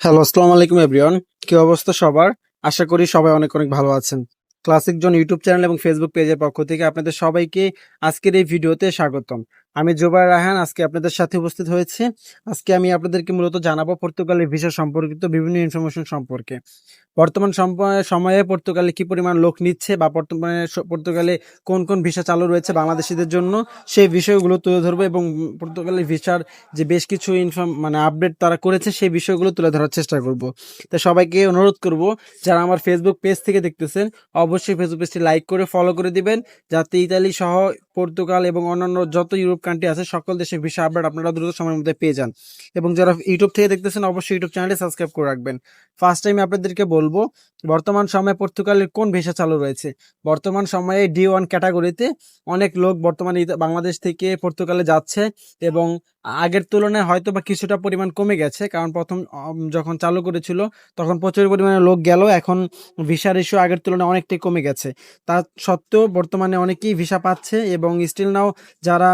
Hello আসসালামু আলাইকুম everyone কি অবস্থা সবার? আশা করি সবাই অনেক অনেক ভালো আছেন। ক্লাসিক জন ইউটিউব চ্যানেল এবং ফেসবুক পেজের পক্ষ থেকে আপনাদের সবাইকে আজকের এই ভিডিওতে স্বাগতম। আমি জোবাই রাহান আজকে আপনাদের সাথে উপস্থিত হয়েছে। আজকে আমি আপনাদেরকে মূলত জানাব পর্তুগালের ভিসা সম্পর্কিত বিভিন্ন ইনফরমেশন সম্পর্কে। বর্তমান সময়ে পর্তুগালে কি পরিমাণ লোক নিচ্ছে বা বর্তমানে পর্তুগালে কোন কোন ভিসা চালু রয়েছে বাংলাদেশিদের জন্য, সেই বিষয়গুলো তুলে ধরবো এবং পর্তুগালের ভিসার যে বেশ কিছু ইনফর্ম মানে আপডেট তারা করেছে সেই বিষয়গুলো তুলে ধরার চেষ্টা করব। তো সবাইকে অনুরোধ করব, যারা আমার ফেসবুক পেজ থেকে দেখতেছেন, অবশ্যই ফেসবুক পেজটি লাইক করে ফলো করে দিবেন, যাতে ইতালি সহ পর্তুগাল এবং অন্যান্য যত ইউরোপ কান্ট্রি আছে, সকল দেশে ভিসা আপডেট আপনারা দ্রুত সময়ের মধ্যে পেয়ে যান। এবং যারা ইউটিউব থেকে দেখতেছেন, অবশ্যই ইউটিউব চ্যানেলে সাবস্ক্রাইব করে রাখবেন। ফার্স্ট টাইম আপনাদেরকে বলব, বর্তমান সময়ে পর্তুগালের কোন ভিসা চালু রয়েছে? বর্তমান সময়ে ডি ওয়ান ক্যাটাগরিতে অনেক লোক বর্তমানে বাংলাদেশ থেকে পর্তুগালে যাচ্ছে এবং আগের তুলনায় হয়তো বা কিছুটা পরিমাণ কমে গেছে। কারণ প্রথম যখন চালু করেছিল, তখন প্রচুর পরিমাণে লোক গেল। এখন ভিসার ইস্যু আগের তুলনায় অনেকটাই কমে গেছে। তা সত্ত্বেও বর্তমানে অনেকেই ভিসা পাচ্ছে এবং স্টিল নাও যারা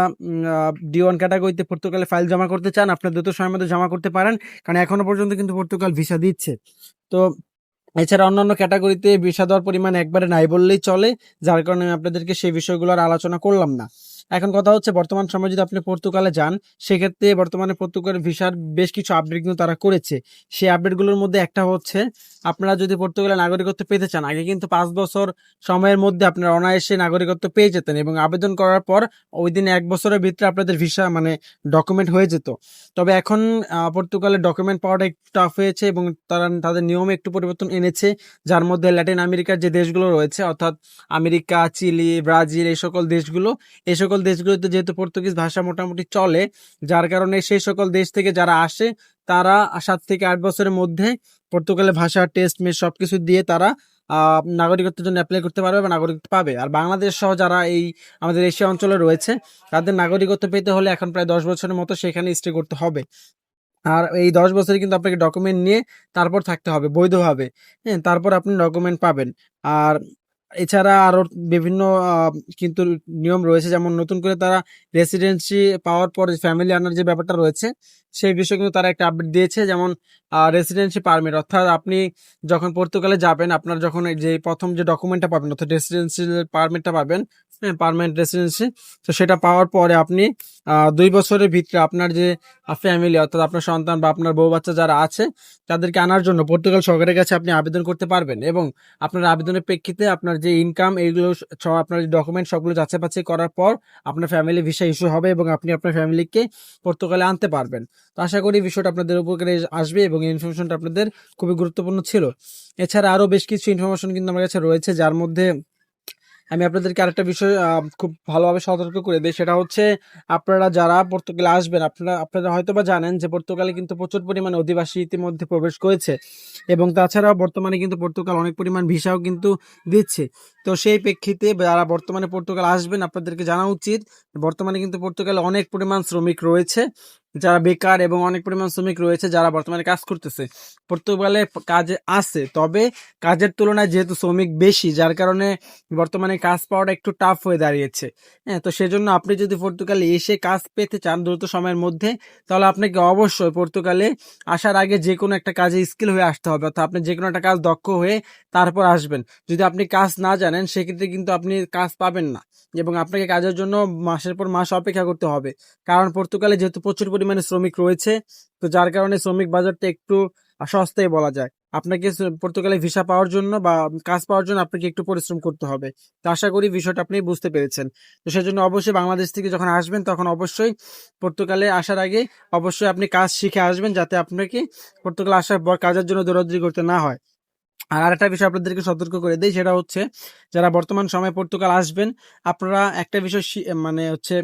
ডি ওয়ান ক্যাটাগরিতে পর্তুগালে ফাইল জমা করতে চান, আপনার দ্রুত সময়ের মধ্যে জমা করতে পারেন, কারণ এখনও পর্যন্ত কিন্তু পর্তুগাল ভিসা দিচ্ছে। তো এছাড়া অন্যান্য ক্যাটাগরিতে ভিসা দেওয়ার পরিমাণ একবারে নাই বললেই চলে, যার কারণে আমি আপনাদেরকে সেই বিষয়গুলো আর আলোচনা করলাম না। এখন কথা হচ্ছে বর্তমান সময়ে যদি আপনি পর্তুগালে যান, সেক্ষেত্রে বর্তমানে পর্তুগালের ভিসার বেশ কিছু আপডেট কিন্তু তারা করেছে। সেই আপডেটগুলোর মধ্যে একটা হচ্ছে, আপনারা যদি পর্তুগালের নাগরিকত্ব পেতে চান, আগে কিন্তু পাঁচ বছর সময়ের মধ্যে আপনারা অনায়াসে নাগরিকত্ব পেয়ে যেতেন এবং আবেদন করার পর ওই দিন এক বছরের ভিতরে আপনাদের ভিসা মানে ডকুমেন্ট হয়ে যেত। তবে এখন পর্তুগালের ডকুমেন্ট পাওয়াটা একটু টাফ হয়েছে এবং তারা তাদের নিয়মে একটু পরিবর্তন এনেছে, যার মধ্যে ল্যাটিন আমেরিকার যে দেশগুলো রয়েছে, অর্থাৎ আমেরিকা, চিলি, ব্রাজিল, এই সকল দেশগুলো, এই সকল দেশগুলোতে যেহেতু পর্তুগিজ ভাষা মোটামুটি চলে, যার কারণে সেই সকল দেশ থেকে যারা আসে, তারা সাত থেকে আট বছরের মধ্যে পর্তুগালের ভাষা টেস্ট মেস সবকিছু দিয়ে তারা নাগরিকত্বের জন্য অ্যাপ্লাই করতে পারবে বা নাগরিকত্ব পাবে। আর বাংলাদেশ সহ যারা এই আমাদের এশিয়া অঞ্চলে রয়েছে, তাদের নাগরিকত্ব পেতে হলে এখন প্রায় দশ বছরের মতো সেখানে স্টে করতে হবে। আর এই দশ বছরে কিন্তু আপনাকে ডকুমেন্ট নিয়ে তারপর থাকতে হবে, বৈধভাবে। হ্যাঁ তারপর আপনি ডকুমেন্ট পাবেন। আর এছাড়া আরও বিভিন্ন কিন্তু নিয়ম রয়েছে, যেমন নতুন করে তারা রেসিডেন্সি পাওয়ার পর ফ্যামিলি আনার যে ব্যাপারটা রয়েছে, সেই বিষয়ে কিন্তু তারা একটা আপডেট দিয়েছে, যেমন রেসিডেন্সি পারমিট অর্থাৎ আপনি যখন পর্তুগালে যাবেন, আপনার যখন যে প্রথম যে ডকুমেন্টটা পাবেন, অর্থাৎ রেসিডেন্সি পারমিটটা পাবেন পারমানেন্ট রেসিডেন্সি তো সেটা পাওয়ার পরে আপনি দুই বছরের ভিতরে আপনার যে ফ্যামিলি অর্থাৎ আপনার সন্তান বা আপনার বউ বাচ্চা যারা আছে, তাদেরকে আনার জন্য পর্তুগাল সরকারের কাছে আপনি আবেদন করতে পারবেন এবং আপনার আবেদনের প্রেক্ষিতে আপনার যে ইনকাম এইগুলো সব আপনার ডকুমেন্ট সবগুলো যাচাই বাছাই করার পর আপনার ফ্যামিলি ভিসা ইস্যু হবে এবং আপনি আপনার ফ্যামিলিকে পর্তুগালে আনতে পারবেন। তো আশা করি বিষয়টা আপনাদের উপকারে আসবে এবং ইনফরমেশনটা আপনাদের খুবই গুরুত্বপূর্ণ ছিল। এছাড়া আরও বেশ কিছু ইনফরমেশন কিন্তু আমার কাছে রয়েছে, যার মধ্যে আমি আপনাদেরকে আরেকটা বিষয় খুব ভালোভাবে সতর্ক করে দিই। সেটা হচ্ছে, আপনারা যারা পর্তুগালে আসবেন, আপনারা আপনারা হয়তো বা জানেন যে পর্তুগালে কিন্তু প্রচুর পরিমাণে অধিবাসী ইতিমধ্যে প্রবেশ করেছে এবং তাছাড়াও বর্তমানে কিন্তু পর্তুগাল অনেক পরিমাণ ভিসাও কিন্তু দিচ্ছে। তো সেই প্রেক্ষিতে যারা বর্তমানে পর্তুগাল আসবেন, আপনাদেরকে জানা উচিত, বর্তমানে কিন্তু পর্তুগালে অনেক পরিমাণ শ্রমিক রয়েছে। যারা বেকার এবং অনেক পরিমাণ শ্রমিক রয়েছে, যারা বর্তমানে কাজ করতেছে, পর্তুগালে কাজে আছে। তবে কাজের তুলনায় যেহেতু শ্রমিক বেশি, যার কারণে বর্তমানে কাজ পাওয়াটা একটু টাফ হয়ে দাঁড়িয়েছে। হ্যাঁ তো সেজন্য আপনি যদি পর্তুগালে এসে কাজ পেতে চান দ্রুত সময়ের মধ্যে, তাহলে আপনাকে অবশ্যই পর্তুগালে আসার আগে যে কোনো একটা কাজে স্কিল হয়ে আসতে হবে। অর্থাৎ আপনি যে কোনো একটা কাজ দক্ষ হয়ে তারপর আসবেন। যদি আপনি কাজ না জানেন, সেক্ষেত্রে কিন্তু আপনি কাজ পাবেন না এবং আপনাকে কাজের জন্য মাসের পর মাস অপেক্ষা করতে হবে। কারণ পর্তুগালে যেহেতু প্রচুর পরিমাণে শ্রমিক রয়েছে, তো যার কারণে শ্রমিক বাজারটা একটু সস্তায় বলা যায়। আপনাকে পর্তুগালে ভিসা পাওয়ার জন্য বা কাজ পাওয়ার জন্য আপনাকে একটু পরিশ্রম করতে হবে। তো আশা করি বিষয়টা আপনি বুঝতে পেরেছেন। তো সেজন্য অবশ্যই বাংলাদেশ থেকে যখন আসবেন, তখন অবশ্যই পর্তুগালে আসার আগে অবশ্যই আপনি কাজ শিখে আসবেন, যাতে আপনাকে পর্তুগালে আসার পর কাজের জন্য দৌড়াদৌড়ি করতে না হয়। আর আরেকটা বিষয় আপনাদেরকে সতর্ক করে দেই, সেটা হচ্ছে যারা বর্তমান সময়ে পর্তুগাল আসবেন, আপনারা একটা বিষয় মানে হচ্ছে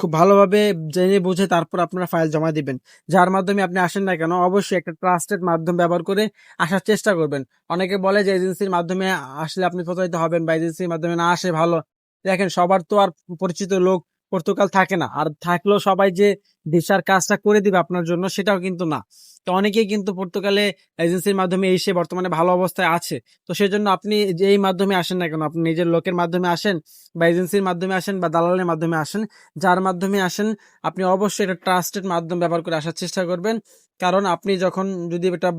খুব ভালোভাবে জেনে বুঝে তারপর আপনারা ফাইল জমা দিবেন। যার মাধ্যমে আপনি আসেন না কেন, অবশ্যই একটা ট্রাস্টেড মাধ্যম ব্যবহার করে আসার চেষ্টা করবেন। অনেকে বলে যে এজেন্সির মাধ্যমে আসলে আপনি প্রতারিত হবেন বা এজেন্সির মাধ্যমে না আসে ভালো। দেখেন সবার তো আর পরিচিত লোক পর্তুগাল থাকে না। আর থাকলেও সবাই যে ভিসার কাজটা করে দিবে আপনার জন্য সেটাও কিন্তু না। তো অনেকেই কিন্তু পর্তুগালে এজেন্সির মাধ্যমে এসে বর্তমানে ভালো অবস্থায় আছে। তো সেজন্য আপনি যে এই মাধ্যমে আসেন না কেন, আপনি নিজের লোকের মাধ্যমে আসেন বা এজেন্সির মাধ্যমে আসেন বা দালালের মাধ্যমে আসেন, যার মাধ্যমে আসেন, আপনি অবশ্যই এটা ট্রাস্টেড মাধ্যম ব্যবহার করে আসার চেষ্টা করবেন। কারণ আপনি যখন যদি এটা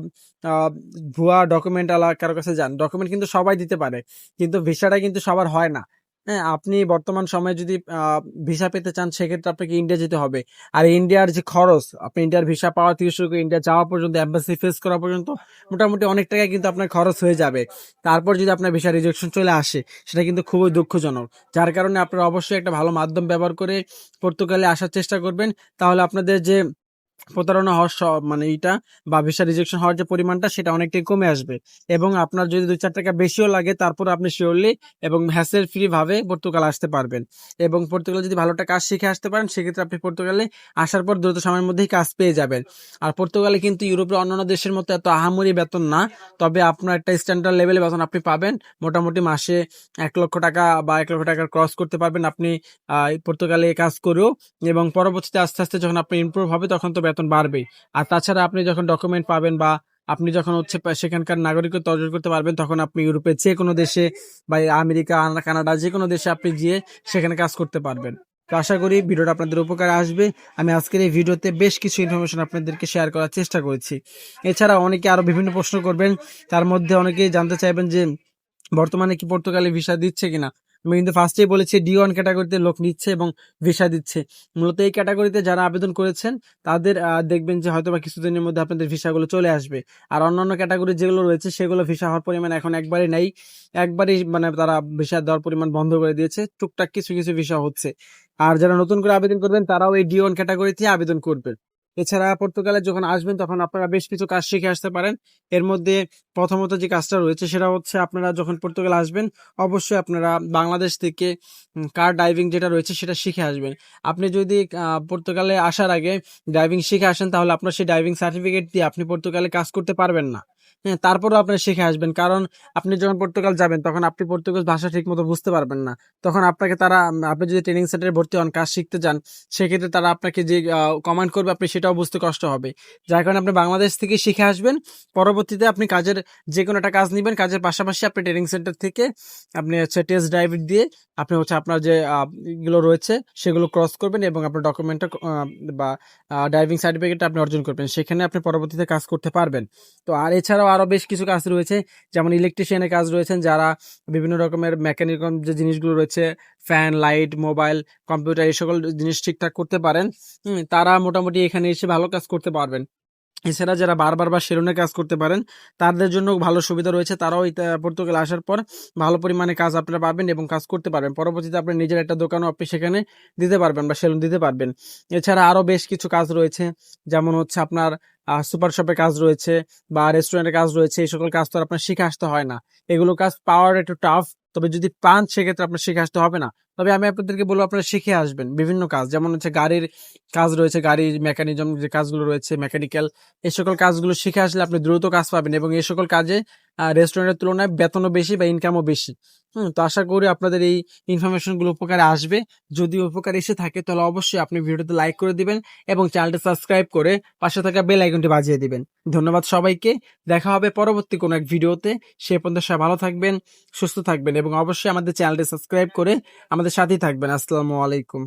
ভুয়া ডকুমেন্ট আলা কারও কাছে যান ডকুমেন্ট কিন্তু সবাই দিতে পারে। কিন্তু ভিসাটা কিন্তু সবার হয় না। হ্যাঁ আপনি বর্তমান সময়ে যদি ভিসা পেতে চান, সেক্ষেত্রে আপনাকে ইন্ডিয়া যেতে হবে। আর ইন্ডিয়ার যে খরচ, আপনি ইন্ডিয়ার ভিসা পাওয়া থেকে শুরু করে ইন্ডিয়া যাওয়া পর্যন্ত এম্বাসি ফেস করা পর্যন্ত, মোটামুটি অনেক টাকা কিন্তু আপনার খরচ হয়ে যাবে। তারপর যদি আপনার ভিসা রিজেকশন চলে আসে, সেটা কিন্তু খুবই দুঃখজনক। যার কারণে আপনারা অবশ্যই একটা ভালো মাধ্যম ব্যবহার করে পর্তুগালে আসার চেষ্টা করবেন। তাহলে আপনাদের যে প্রতারণা হওয়ার মানে এইটা বা ভিসা রিজেকশন হওয়ার যে পরিমাণটা সেটা অনেকটাই কমে আসবে। এবং আপনার যদি দুই চার টাকা বেশিও লাগে, তারপর আপনি শিওরলি এবং হ্যাসেল ফ্রি ভাবে পর্তুগাল আসতে পারবেন। এবং পর্তুগালে যদি ভালো একটা কাজ শিখে আসতে পারেন, সেক্ষেত্রে আপনি পর্তুগালে আসার পর দ্রুত সময়ের মধ্যেই কাজ পেয়ে যাবেন। আর পর্তুগালে কিন্তু ইউরোপের অন্যান্য দেশের মতো এত আহামরি বেতন না, তবে আপনার একটা স্ট্যান্ডার্ড লেভেলে বেতন আপনি পাবেন। মোটামুটি মাসে এক লক্ষ টাকা বা এক লক্ষ টাকার ক্রস করতে পারবেন আপনি পর্তুগালে কাজ করেও। এবং পরবর্তীতে আস্তে আস্তে যখন আপনি ইমপ্রুভ হবে, তখন তো বেতন বাড়বেই। আর তাছাড়া আপনি যখন ডকুমেন্ট পাবেন বা আপনি যখন হচ্ছে সেখানকার নাগরিকত্ব অর্জন করতে পারবেন, তখন আপনি ইউরোপের যে কোনো দেশে বা আমেরিকা কানাডা যে কোনো দেশে আপনি গিয়ে সেখানে কাজ করতে পারবেন। তো আশা করি ভিডিওটা আপনাদের উপকারে আসবে। আমি আজকের এই ভিডিওতে বেশ কিছু ইনফরমেশন আপনাদেরকে শেয়ার করার চেষ্টা করেছি। এছাড়া অনেকে আরও বিভিন্ন প্রশ্ন করবেন। তার মধ্যে অনেকেই জানতে চাইবেন যে, বর্তমানে কি পর্তুগালে ভিসা দিচ্ছে কিনা? আমি কিন্তু ফার্স্টেই বলেছি ডি ওয়ান ক্যাটাগরিতে লোক নিচ্ছে এবং ভিসা দিচ্ছে। মূলত এই ক্যাটাগরিতে যারা আবেদন করেছেন, তাদের দেখবেন যে হয়তো বা কিছুদিনের মধ্যে আপনাদের ভিসাগুলো চলে আসবে। আর অন্যান্য ক্যাটাগরি যেগুলো রয়েছে, সেগুলো ভিসা হওয়ার পরিমাণ এখন একবারে নেই। একবারই মানে তারা ভিসা দেওয়ার পরিমাণ বন্ধ করে দিয়েছে। টুকটাক কিছু কিছু ভিসা হচ্ছে। আর যারা নতুন করে আবেদন করবেন, তারাও এই ডি ওয়ান ক্যাটাগরিতে আবেদন করবেন। এছাড়া পর্তুগালে যখন আসবেন, তখন আপনারা বেশ কিছু কাজ শিখে আসতে পারেন। এর মধ্যে প্রথমত যে কাজটা রয়েছে, সেটা হচ্ছে আপনারা যখন পর্তুগালে আসবেন, অবশ্যই আপনারা বাংলাদেশ থেকে কার ড্রাইভিং যেটা রয়েছে, সেটা শিখে আসবেন। আপনি যদি পর্তুগালে আসার আগে ড্রাইভিং শিখে আসেন, তাহলে আপনার সেই ড্রাইভিং সার্টিফিকেট দিয়ে আপনি পর্তুগালে কাজ করতে পারবেন না। হ্যাঁ তারপরেও আপনি শিখে আসবেন। কারণ আপনি যখন পর্তুগাল যাবেন, তখন আপনি পর্তুগাল ভাষা ঠিক মতো বুঝতে পারবেন না। তখন আপনাকে তারা আপনি যদি ট্রেনিং সেন্টারে ভর্তি হন, কাজ শিখতে যান, সেক্ষেত্রে তারা আপনাকে যে কমান্ড করবে, আপনি সেটাও বুঝতে কষ্ট হবে। যার কারণে আপনি বাংলাদেশ থেকে শিখে আসবেন। পরবর্তীতে আপনি কাজের যে কোনো একটা কাজ নেবেন, কাজের পাশাপাশি আপনি ট্রেনিং সেন্টার থেকে আপনি হচ্ছে টেস্ট ড্রাইভ দিয়ে আপনি হচ্ছে আপনার যে গুলো রয়েছে, সেগুলো ক্রস করবেন এবং আপনার ডকুমেন্টটা বা ড্রাইভিং সার্টিফিকেটটা আপনি অর্জন করবেন। সেখানে আপনি পরবর্তীতে কাজ করতে পারবেন। তো আর এছাড়াও আরও বেশ কিছু কাজ রয়েছে। যেমন ইলেকট্রিশিয়ানের কাজ রয়েছেন যারা বিভিন্ন রকমের মেকানিক্যাল যে জিনিসগুলো রয়েছে ফ্যান লাইট মোবাইল কম্পিউটার এই সকল জিনিস ঠিকঠাক করতে পারেন। তারা মোটামুটি এখানে এসে ভালো কাজ করতে পারবেন। এছাড়া যারা বারবার বা সেলুনে কাজ করতে পারেন, তাদের জন্য ভালো সুবিধা রয়েছে। তারাও পর্তুগালে আসার পর ভালো পরিমাণে কাজ আপনারা পাবেন এবং কাজ করতে পারবেন। পরবর্তীতে আপনি নিজের একটা দোকানও আপনি সেখানে দিতে পারবেন বা সেলুন দিতে পারবেন। এছাড়া আরও বেশ কিছু কাজ রয়েছে। যেমন হচ্ছে আপনার সুপার শপে কাজ রয়েছে বা রেস্টুরেন্টে কাজ রয়েছে। এই সকল কাজ তো আপনার শিখে আসতে হয় না। এগুলো কাজ পাওয়ার একটু টাফ তবে যদি পান, সেক্ষেত্রে আপনার শিখে আসতে হবে না। তবে আমি আপনাদেরকে বলব, আপনারা শিখে আসবেন বিভিন্ন কাজ। যেমন হচ্ছে গাড়ির কাজ রয়েছে, গাড়ির মেকানিজম যে কাজগুলো রয়েছে মেকানিক্যাল এই সকল কাজগুলো শিখে আসলে আপনি দ্রুত কাজ পাবেন এবং এই সকল কাজে রেস্টুরেন্টের তুলনায় বেতনও বেশি বা ইনকামও বেশি। হুম, তো আশা করি আপনাদের এই ইনফরমেশনগুলো উপকারে আসবে। যদি উপকার এসে থাকে, তাহলে অবশ্যই আপনি ভিডিওতে লাইক করে দিবেন এবং চ্যানেলটি সাবস্ক্রাইব করে পাশে থাকা বেল আইকনটি বাজিয়ে দিবেন। ধন্যবাদ সবাইকে। দেখা হবে পরবর্তী কোনো এক ভিডিওতে। সে পর্যন্ত সবাই ভালো থাকবেন, সুস্থ থাকবেন এবং অবশ্যই আমাদের চ্যানেলটি সাবস্ক্রাইব করে আমাদের সাথেই থাকবেন। আসসালামু আলাইকুম।